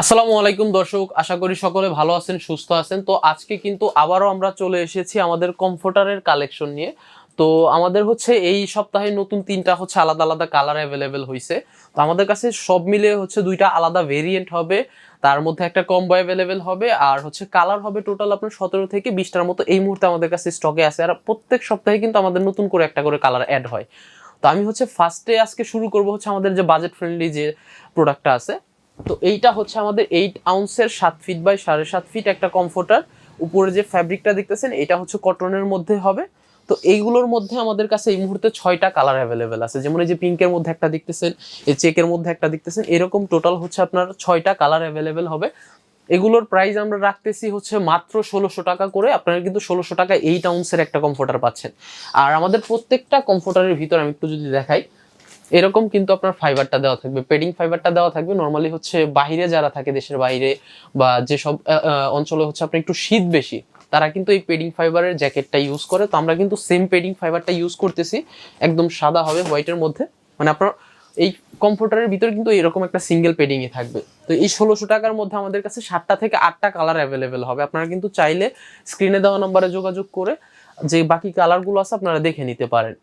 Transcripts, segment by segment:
আসসালামু আলাইকুম দর্শক, আশা করি সকলে ভালো আছেন, সুস্থ আছেন। তো আজকে কিন্তু আবারও আমরা চলে এসেছি আমাদের কমফোর্টারের কালেকশন নিয়ে। তো আমাদের হচ্ছে এই সপ্তাহে নতুন তিনটা হচ্ছে আলাদা আলাদা কালার অ্যাভেলেবেল হয়েছে তো আমাদের কাছে সব মিলে হচ্ছে দুইটা আলাদা ভেরিয়েন্ট হবে। তার মধ্যে একটা কম্বো অ্যাভেলেবেল হবে আর হচ্ছে কালার হবে টোটাল আপনার সতেরো থেকে বিশটার মতো। এই মুহূর্তে আমাদের কাছে স্টকে আছে আর প্রত্যেক সপ্তাহে কিন্তু আমাদের নতুন করে একটা করে কালার অ্যাড হয়। তো আমি হচ্ছে ফার্স্টে আজকে শুরু করব হচ্ছে আমাদের যে বাজেট ফ্রেন্ডলি যে প্রোডাক্টটা আছে। তো এইটা হচ্ছে আমাদের এইট আউন্সের সাত ফিট বাই সাড়ে সাত ফিট একটা কমফোর্টার উপরে যে ফ্যাব্রিকটা দেখতেছেন, এটা হচ্ছে কটনের মধ্যে হবে। তো এইগুলোর মধ্যে আমাদের কাছে এই মুহূর্তে ছয়টা কালার অ্যাভেলেবেল আছে। যেমন এই যে পিঙ্কের মধ্যে একটা দেখতেছেন, এই চেকের মধ্যে একটা দেখতেছেন, এরকম টোটাল হচ্ছে আপনার ছয়টা কালার অ্যাভেলেবেল হবে। এগুলোর প্রাইস আমরা রাখতেছি হচ্ছে মাত্র ষোলোশো টাকা করে। আপনারা কিন্তু ষোলোশো টাকা এইট আউন্সের একটা কমফোর্টার পাচ্ছেন। আর আমাদের প্রত্যেকটা কমফোর্টারের ভিতর আমি একটু যদি দেখাই এরকম কিন্তু আপনার ফাইবারটা দেওয়া থাকবে। পেডিং ফাইবারটা দেওয়া থাকবে। নর্মালি হচ্ছে বাইরে যারা থাকে দেশের বাইরে বা যেসব অঞ্চলে হচ্ছে আপনার একটু শীত বেশি, তারা কিন্তু এই পেডিং ফাইবারের জ্যাকেটটা ইউজ করে। তো আমরা কিন্তু সেম পেডিং ফাইবারটা ইউজ করতেছি। একদম সাদা হবে হোয়াইটের মধ্যে। মানে আপনার এই কমফোর্টারের ভিতরে কিন্তু এরকম একটা সিঙ্গেল পেডিংয়ে থাকবে। তো এই ষোলোশো টাকার মধ্যে আমাদের কাছে সাতটা থেকে আটটা কালার অ্যাভেলেবেল হবে। আপনারা কিন্তু চাইলে স্ক্রিনে দেওয়া নম্বরে যোগাযোগ করে যে বাকি কালারগুলো আছে আপনারা দেখে নিতে পারেন।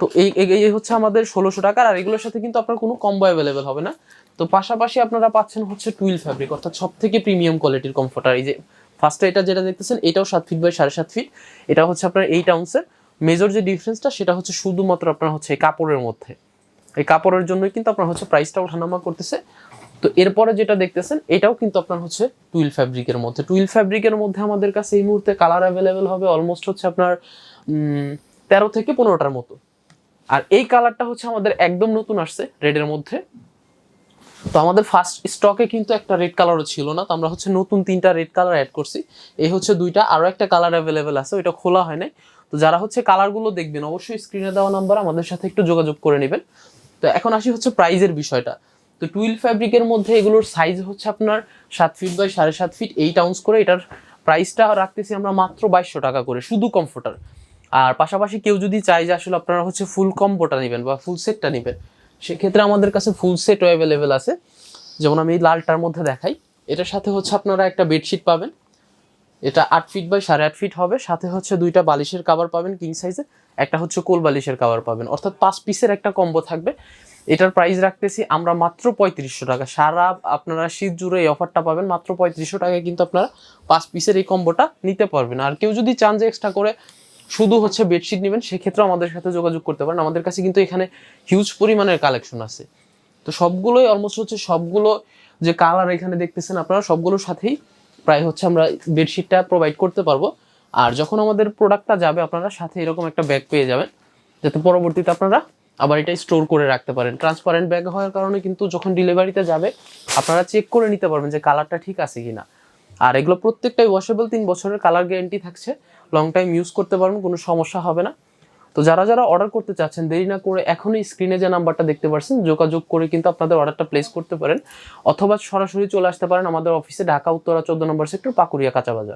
তো এই, এই- হচ্ছে আমাদের ষোলোশো টাকার, আর এগুলোর সাথে কিন্তু আপনার কোনো কম্বো অ্যাভেলেবেল হবে না। তো পাশাপাশি আপনারা পাচ্ছেন হচ্ছে টুইল ফ্যাব্রিক অর্থাৎ সব থেকে প্রিমিয়াম কোয়ালিটির কমফোর্টার এই যে ফার্স্টে এটা যেটা দেখতেছেন, এটাও সাত ফিট বাই সাড়ে সাত ফিট এটা হচ্ছে আপনার এইট আউন্সের মেজর যে ডিফারেন্সটা সেটা হচ্ছে শুধুমাত্র আপনার হচ্ছে এই কাপড়ের মধ্যে। এই কাপড়ের জন্যই কিন্তু আপনার হচ্ছে প্রাইসটা ওঠানামা করতেছে। তো এরপরে যেটা দেখতেছেন, এটাও কিন্তু আপনার হচ্ছে টুইল ফ্যাব্রিকের মধ্যে। টুইল ফ্যাব্রিকের মধ্যে আমাদের কাছে এই মুহূর্তে কালার অ্যাভেলেবেল হবে অলমোস্ট হচ্ছে আপনার তেরো থেকে পনেরোটার মতো। আর এই কালারটা হচ্ছে আমাদের একদম নতুন আসছে রেডের মধ্যে। তো আমাদের ফার্স্ট স্টকে কিন্তু একটা রেড কালারও ছিল না, তো আমরা হচ্ছে নতুন তিনটা রেড কালার অ্যাড করছি। এই হচ্ছে দুইটা, আরও একটা কালার অ্যাভেলেবেল আছে, ওইটা খোলা হয় নাই। তো যারা হচ্ছে কালারগুলো দেখবেন, অবশ্যই স্ক্রিনে দেওয়া নাম্বার আমাদের সাথে একটু যোগাযোগ করে নেবেন। তো এখন আসি হচ্ছে প্রাইজের বিষয়টা। তো টুইল ফ্যাব্রিকের মধ্যে এগুলোর সাইজ হচ্ছে আপনার সাত ফিট বাই সাড়ে সাত ফিট এইট আউন্স করে। এটার প্রাইসটা রাখতেছি আমরা মাত্র বাইশশো টাকা করে, শুধু কমফোর্টার আর পাশাপাশি কেউ যদি চায় যে আসলে আপনারা হচ্ছে ফুল কম্বোটা নেবেন বা ফুল সেটটা নেবেন, সেক্ষেত্রে আমাদের কাছে ফুল সেটও অ্যাভেলেবেল আছে। যেমন আমি লালটার মধ্যে দেখাই। এটার সাথে হচ্ছে আপনারা একটা বেডশিট পাবেন। এটা আট ফিট বাই সাড়ে আট ফিট হবে। সাথে হচ্ছে দুইটা বালিশের কাভার পাবেন কিং সাইজে একটা হচ্ছে কোল বালিশের কাভার পাবেন। অর্থাৎ পাঁচ পিসের একটা কম্বো থাকবে। এটার প্রাইস রাখতেছি আমরা মাত্র পঁয়ত্রিশশো টাকা। সারা আপনারা শীত জুড়ে এই অফারটা পাবেন মাত্র পঁয়ত্রিশশো টাকায় কিন্তু আপনারা পাঁচ পিসের এই কম্বোটা নিতে পারবেন। আর কেউ যদি চান যে এক্সট্রা করে শুধু হচ্ছে বেডশিট নেবেন সেক্ষেত্রে আমাদের সাথে যোগাযোগ করতে পারেন। আমাদের কাছে কিন্তু এখানে হিউজ পরিমাণের কালেকশন আছে। তো সবগুলোই অলমোস্ট হচ্ছে সবগুলো যে কালার এখানে দেখতেছেন আপনারা, সবগুলোর সাথেই প্রায় হচ্ছে আমরা বেডশিটটা প্রোভাইড করতে পারব। আর যখন আমাদের প্রোডাক্টটা যাবে, আপনারা সাথে এরকম একটা ব্যাগ পেয়ে যাবেন। যাতে পরবর্তীতে আপনারা আবার এটা স্টোর করে রাখতে পারেন। ট্রান্সপারেন্ট ব্যাগ হওয়ার কারণে কিন্তু যখন ডেলিভারিতে যাবে, আপনারা চেক করে নিতে পারবেন যে কালারটা ঠিক আছে কিনা। আর এগুলো প্রত্যেকটাই ওয়াশেবল তিন বছরের কালার গ্যারেন্টি থাকছে। লং টাইম ইউজ করতে পারবেন, কোনো সমস্যা হবে না। তো যারা যারা অর্ডার করতে চাচ্ছেন, দেরি না করে এখনই স্ক্রিনে যে নাম্বারটা দেখতে পাচ্ছেন যোগাযোগ করে কিন্তু আপনাদের অর্ডারটা প্লেস করতে পারেন। অথবা সরাসরি চলে আসতে পারেন আমাদের অফিসে ঢাকা, উত্তরা, চোদ্দ নম্বর সেক্টর পাকুড়িয়া, কাঁচা বাজার।